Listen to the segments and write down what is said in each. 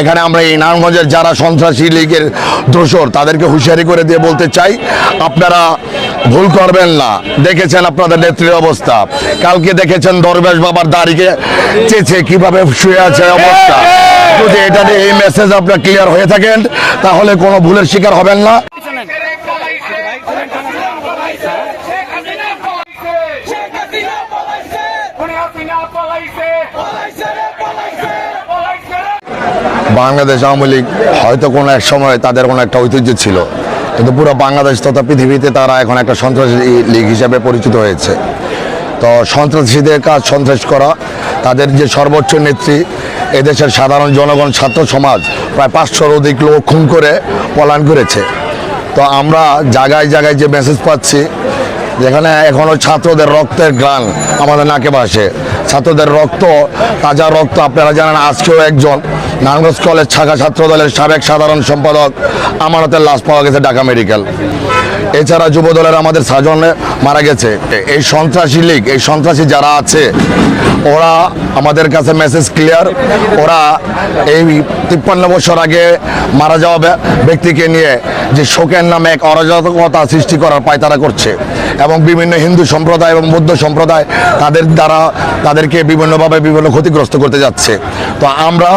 এখানে আমরা এই নারায়ণগঞ্জের যারা সন্ত্রাসী লীগের দোসর তাদেরকে হুঁশিয়ারি করে দিয়ে বলতে চাই আপনারা ভুল করবেন না। দেখেছেন আপনাদের নেত্রীর অবস্থা। কালকে দেখেছেন দরবেশ বাবার দাড়িকে চেয়েছে কীভাবে শুয়ে আছে অবস্থা। যদি এটা নিয়ে এই মেসেজ আপনার ক্লিয়ার হয়ে থাকেন তাহলে কোনো ভুলের শিকার হবেন না। বাংলাদেশ আওয়ামী লীগ হয়তো কোনো এক সময় তাদের কোনো একটা ঐতিহ্য ছিল, কিন্তু পুরো বাংলাদেশ তথা পৃথিবীতে তারা এখন একটা সন্ত্রাসী লীগ হিসাবে পরিচিত হয়েছে। তো সন্ত্রাসীদের কাজ সন্ত্রাস করা, তাদের যে সর্বোচ্চ নেত্রী, এদেশের সাধারণ জনগণ, ছাত্র সমাজ, প্রায় পাঁচশোর অধিক লোক খুন করে, পলায়ন করেছে। তো আমরা জায়গায় জায়গায় যে মেসেজ পাচ্ছি, যেখানে এখনও ছাত্রদের রক্তের গ্রান আমাদের নাকে ভাসে। ছাত্রদের রক্ত, তাজা রক্ত, আপনারা জানেন আজকেও একজন নারায়ণগঞ্জ কলেজ শাখা ছাত্র দলের সাবেক সাধারণ সম্পাদক আমানতের লাশ পাওয়া গেছে ঢাকা মেডিকেল। এছাড়া যুব দলের আমাদের সাজনে মারা গেছে। এই সন্ত্রাসী লীগ, এই সন্ত্রাসী যারা আছে, ওরা আমাদের কাছে মেসেজ ক্লিয়ার ওরা এই তিপ্পান্ন বছর আগে মারা যাওয়া ব্যক্তিকে নিয়ে যে শোকের নামে এক অরাজকতা সৃষ্টি করার পায়তারা করছে এবং বিভিন্ন হিন্দু সম্প্রদায় এবং বৌদ্ধ সম্প্রদায় তাদের দ্বারা তাদেরকে বিভিন্নভাবে বিভিন্ন ক্ষতিগ্রস্ত করতে যাচ্ছে। তো আমরা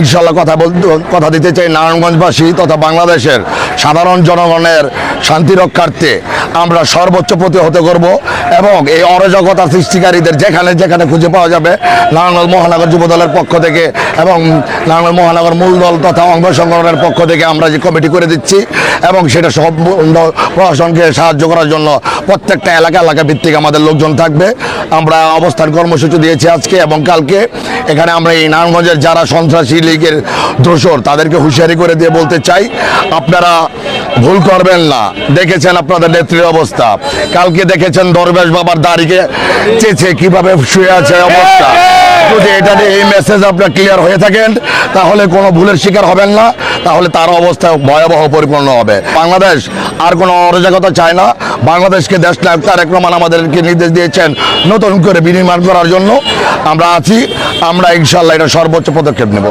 ইনশাল্লাহ কথা বলতে কথা দিতে চাই নারায়ণগঞ্জবাসী তথা বাংলাদেশের সাধারণ জনগণের শান্তি রক্ষার্থে আমরা সর্বোচ্চ প্রতিহত করব এবং এই অরাজকতা সৃষ্টিকারীদের যেখানে যেখানে খুঁজে পাওয়া যাবে নারায়ণগঞ্জ মহানগর যুব দলের পক্ষ থেকে এবং নারায়ণগঞ্জ মহানগর মূল দল তথা অঙ্গ সংগঠনের পক্ষ থেকে আমরা যে কমিটি করে দিচ্ছি এবং সেটা সম্পূর্ণ প্রশাসনকে সাহায্য করার জন্য প্রত্যেকটা এলাকা এলাকা ভিত্তিক আমাদের লোকজন থাকবে। আমরা অবস্থান কর্মসূচি দিয়েছি আজকে এবং কালকে। এখানে আমরা এই নারায়ণগঞ্জের যারা সন্ত্রাসী লীগের দোসর তাদেরকে হুঁশিয়ারি করে দিয়ে বলতে চাই, আপনারা ভুল করবেন না। দেখেছেন আপনাদের নেত্রীর অবস্থা। কালকে দেখেছেন দরবেশ বাবার দাড়িকে চেয়েছে কীভাবে শুয়ে আছে অবস্থা। যদি এটা নিয়ে এই মেসেজ আপনার ক্লিয়ার হয়ে থাকেন, তাহলে কোনো ভুলের শিকার হবেন না। তাহলে তার অবস্থা ভয়াবহ পরিপূর্ণ হবে। বাংলাদেশ আর কোনো অরাজকতা চায় না। বাংলাদেশকে দেশ নায়ক তারেক রহমান আমাদেরকে নির্দেশ দিয়েছেন নতুন করে বিনির্মাণ করার জন্য। আমরা আছি, আমরা ইনশাল্লাহ এটা সর্বোচ্চ পদক্ষেপ নেব।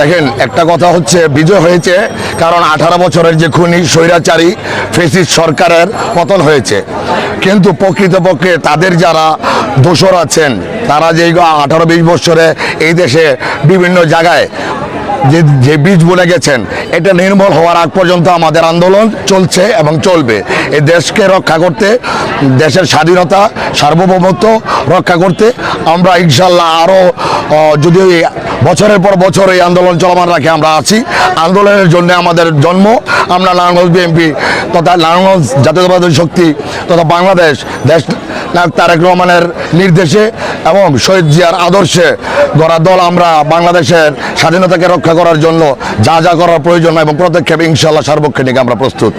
দেখেন, একটা কথা হচ্ছে, বিজয় হয়েছে কারণ আঠারো বছরের যে খুনি স্বৈরাচারী ফেসিস সরকারের পতন হয়েছে। কিন্তু প্রকৃতপক্ষে তাদের যারা দোষর আছেন, তারা যে আঠারো বিশ বছরে এই দেশে বিভিন্ন জায়গায় যে যে বীজ বলে গেছেন, এটা নির্মূল হওয়ার আগ পর্যন্ত আমাদের আন্দোলন চলছে এবং চলবে। এই দেশকে রক্ষা করতে, দেশের স্বাধীনতা, সার্বভৌমত্ব রক্ষা করতে আমরা ইনশাল্লাহ আরও যদি বছরের পর বছর এই আন্দোলন চলমান রাখে আমরা আছি। আন্দোলনের জন্য আমাদের জন্ম, আমরা নারায়ণগঞ্জ বিএনপি তথা নারায়ণগঞ্জ জাতীয়তাবাদী শক্তি তথা বাংলাদেশ, দেশ তারেক রহমানের নির্দেশে এবং শহীদ জিয়ার আদর্শে গড়া দল আমরা বাংলাদেশের স্বাধীনতাকে রক্ষা করার জন্য যা যা করার প্রয়োজন এবং পদক্ষেপ ইনশাল্লাহ সার্বক্ষণিক আমরা প্রস্তুত।